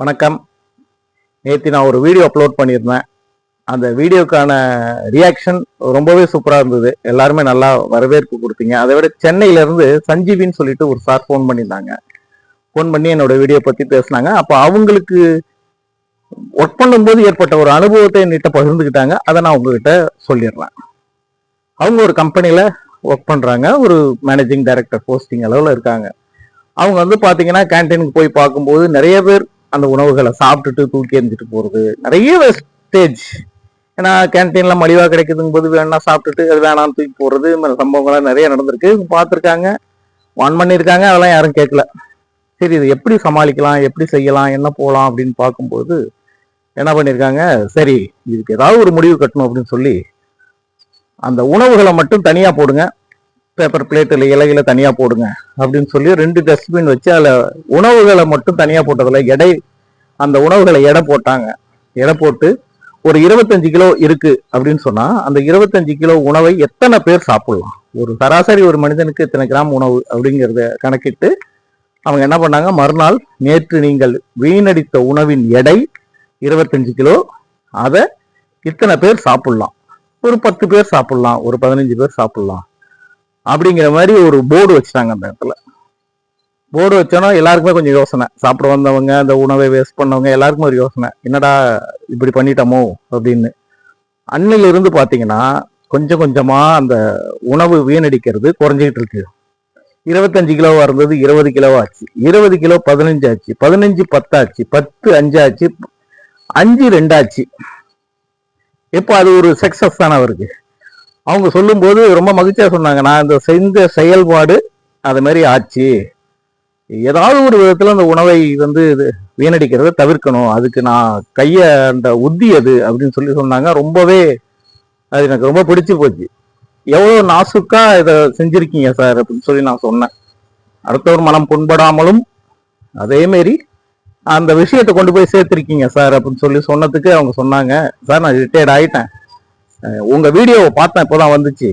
வணக்கம். நேற்று நான் ஒரு வீடியோ அப்லோட் பண்ணியிருந்தேன். அந்த வீடியோக்கான ரியாக்ஷன் ரொம்பவே சூப்பராக இருந்தது. எல்லாருமே நல்லா வரவேற்பு கொடுத்தீங்க. அதை விட சென்னையிலேருந்து சஞ்சீவின்னு சொல்லிட்டு ஒரு சார் ஃபோன் பண்ணியிருந்தாங்க. ஃபோன் பண்ணி என்னோட வீடியோ பற்றி பேசுனாங்க. அப்போ அவங்களுக்கு ஒர்க் பண்ணும்போது ஏற்பட்ட ஒரு அனுபவத்தை என்கிட்ட பகிர்ந்துக்கிட்டாங்க. அதை நான் உங்ககிட்ட சொல்லிடுறேன். அவங்க ஒரு கம்பெனியில் ஒர்க் பண்ணுறாங்க ஒரு மேனேஜிங் டைரக்டர் போஸ்டிங் அளவில் இருக்காங்க. அவங்க வந்து பார்த்தீங்கன்னா கேன்டீனுக்கு போய் பார்க்கும்போது நிறைய பேர் அந்த உணவுகளை சாப்பிட்டுட்டு தூக்கி எறிஞ்சிட்டு போகிறது நிறைய வேஸ்டேஜ் ஏன்னா கேன்டீன்ல மலிவாக கிடைக்குதுங்க போது வேணா சாப்பிட்டுட்டு அது வேணாம்னு தூக்கி போடுறது இந்த மாதிரி சம்பவங்கள்லாம் நிறைய நடந்திருக்கு. பார்த்துருக்காங்க. வான் பண்ணியிருக்காங்க. அதெல்லாம் யாரும் கேட்கல. சரி இது எப்படி சமாளிக்கலாம்? எப்படி செய்யலாம்? என்ன போகலாம் அப்படின்னு பார்க்கும்போது என்ன பண்ணியிருக்காங்க? சரி இதுக்கு ஏதாவது ஒரு முடிவு கட்டணும் அப்படின்னு சொல்லி அந்த உணவுகளை மட்டும் தனியாக போடுங்க. பேப்பர் பிளேட்டில் இலையில தனியாக போடுங்க அப்படின்னு சொல்லி ரெண்டு டஸ்ட்பின் வச்சு அதில் உணவுகளை மட்டும் தனியாக போட்டதில் எடை அந்த உணவுகளை எடை போட்டாங்க. எடை போட்டு ஒரு இருபத்தஞ்சு கிலோ இருக்கு அப்படின்னு சொன்னா அந்த இருபத்தஞ்சு கிலோ உணவை எத்தனை பேர் சாப்பிடலாம்? ஒரு சராசரி ஒரு மனிதனுக்கு இத்தனை கிராம் உணவு அப்படிங்கிறத கணக்கிட்டு அவங்க என்ன பண்ணாங்க? மறுநாள் நேற்று நீங்கள் வீணடித்த உணவின் எடை இருபத்தஞ்சு கிலோ அதை இத்தனை பேர் சாப்பிடலாம். ஒரு பத்து பேர் சாப்பிடலாம் ஒரு பதினஞ்சு பேர் சாப்பிடலாம். அப்படிங்கிற மாதிரி ஒரு போர்டு வச்சுட்டாங்க அந்த இடத்துல. போர்டு வச்சோன்னா எல்லாருக்குமே கொஞ்சம் யோசனை. சாப்பிட வந்தவங்க அந்த உணவை வேஸ்ட் பண்ணவங்க எல்லாருக்குமே ஒரு யோசனை. என்னடா இப்படி பண்ணிட்டோமோ அப்படின்னு. அன்னையிலிருந்து இருந்து கொஞ்சம் கொஞ்சமாக அந்த உணவு வீணடிக்கிறது குறைஞ்சிக்கிட்டு இருக்கு. இருபத்தஞ்சு கிலோவா இருந்தது இருபது கிலோவாக ஆச்சு. இருபது கிலோ பதினஞ்சு ஆச்சு. பதினஞ்சு பத்தாச்சு. பத்து அஞ்சாச்சு அஞ்சு ரெண்டாச்சு. இப்போ அது ஒரு சக்சஸ் தானே அவருக்கு? அவங்க சொல்லும்போது ரொம்ப மகிழ்ச்சியாக சொன்னாங்க. நான் இந்த செஞ்ச செயல்பாடு அது மாதிரி ஆச்சு. ஏதாவது ஒரு விதத்தில் அந்த உணவை வந்து இது வீணடிக்கிறத தவிர்க்கணும். அதுக்கு நான் கையை அந்த உத்தி அது அப்படின்னு சொல்லி சொன்னாங்க. ரொம்பவே அது எனக்கு ரொம்ப பிடிச்சி போச்சு. எவ்வளோ நாசுக்கா இதை செஞ்சுருக்கீங்க சார் அப்படின்னு சொல்லி நான் சொன்னேன். அடுத்தவர் மனம் புண்படாமலும் அதே மாரி அந்த விஷயத்தை கொண்டு போய் சேர்த்திருக்கீங்க சார் அப்படின்னு சொல்லி சொன்னதுக்கு அவங்க சொன்னாங்க. சார் நான் ரிட்டையர்ட் ஆயிட்டேன். உங்கள் வீடியோவை பார்த்தேன் இப்போ தான் வந்துச்சு.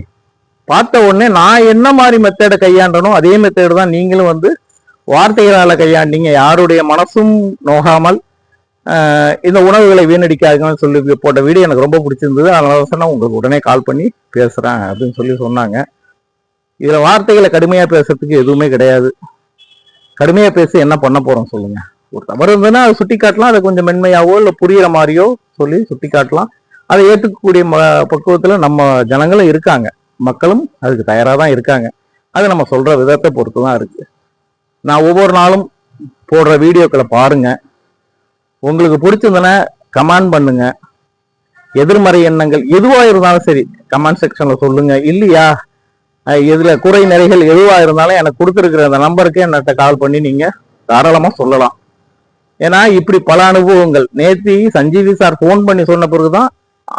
பார்த்த உடனே நான் என்ன மாதிரி மெத்தேடை கையாண்டனோ அதே மெத்தேடு தான் நீங்களும் வந்து வார்த்தைகளால் கையாண்டீங்க. யாருடைய மனசும் நோகாமல் இந்த உணவுகளை வீணடிக்காதுன்னு சொல்லி போட்ட வீடியோ எனக்கு ரொம்ப பிடிச்சிருந்தது. அதனால சொன்னால் நான் உங்களுக்கு உடனே கால் பண்ணி பேசுகிறேன் அப்படின்னு சொல்லி சொன்னாங்க. இதில் வார்த்தைகளை கடுமையாக பேசுறதுக்கு எதுவுமே கிடையாது. கடுமையாக பேசி என்ன பண்ண போகிறோம் சொல்லுங்கள் ஒரு தவறு இருந்ததுன்னா அதை சுட்டி காட்டலாம் அதை கொஞ்சம் மென்மையாவோ இல்லை புரிகிற மாதிரியோ சொல்லி சுட்டி காட்டலாம் அதை ஏற்றுக்கக்கூடிய ம நம்ம ஜனங்களும் இருக்காங்க. மக்களும் அதுக்கு தயாராக தான் இருக்காங்க. அது நம்ம சொல்கிற விதத்தை பொறுத்து தான் இருக்குது நான் ஒவ்வொரு நாளும் போடுற வீடியோக்களை பாருங்கள் உங்களுக்கு பிடிச்சிருந்தன கமெண்ட் பண்ணுங்க. எதிர்மறை எண்ணங்கள் எதுவாக இருந்தாலும் சரி கமெண்ட் செக்ஷனில் சொல்லுங்கள் இல்லையா? இதில் குறை நிறைகள் எதுவாக இருந்தாலும் எனக்கு கொடுத்துருக்கிற அந்த நம்பருக்கு என்னட்ட கால் பண்ணி நீங்கள் தாராளமாக சொல்லலாம். ஏன்னா இப்படி பல அனுபவங்கள். நேத்தி சஞ்சீவி சார் ஃபோன் பண்ணி சொன்ன பிறகுதான்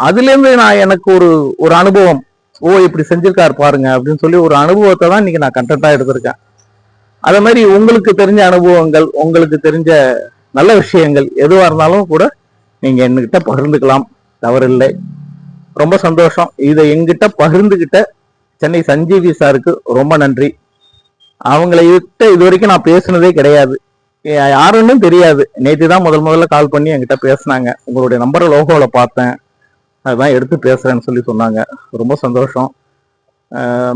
அதுலேருந்து நான் எனக்கு ஒரு ஒரு அனுபவம். ஓ இப்படி செஞ்சிருக்காரு பாருங்க அப்படின்னு சொல்லி ஒரு அனுபவத்தை தான் இன்னைக்கு நான் கண்டென்ட்டா எடுத்திருக்கேன். அதே மாதிரி உங்களுக்கு தெரிஞ்ச அனுபவங்கள் உங்களுக்கு தெரிஞ்ச நல்ல விஷயங்கள் எதுவாக இருந்தாலும் கூட நீங்க என்கிட்ட பகிர்ந்துக்கலாம். தவறில்லை. ரொம்ப சந்தோஷம். இதை எங்கிட்ட பகிர்ந்துகிட்ட சென்னை சஞ்சீவி சாருக்கு ரொம்ப நன்றி. அவங்கள விட்ட இது வரைக்கும் நான் பேசுனதே கிடையாது. யாருன்னு தெரியாது. நேற்று தான் முதல் முதல்ல கால் பண்ணி என்கிட்ட பேசுனாங்க. உங்களுடைய நம்பரை லோகோவில் பார்த்தேன். அதுதான் எடுத்து பேசுகிறேன்னு சொல்லி சொன்னாங்க. ரொம்ப சந்தோஷம்.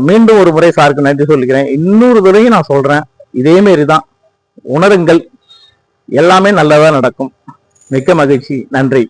மீண்டும் ஒரு முறை சாருக்கு நன்றி சொல்லிக்கிறேன். இன்னொரு தடவையும் நான் சொல்கிறேன் இதே மாரி தான். உணருங்கள். எல்லாமே நல்லதாக நடக்கும். மிக்க மகிழ்ச்சி. நன்றி.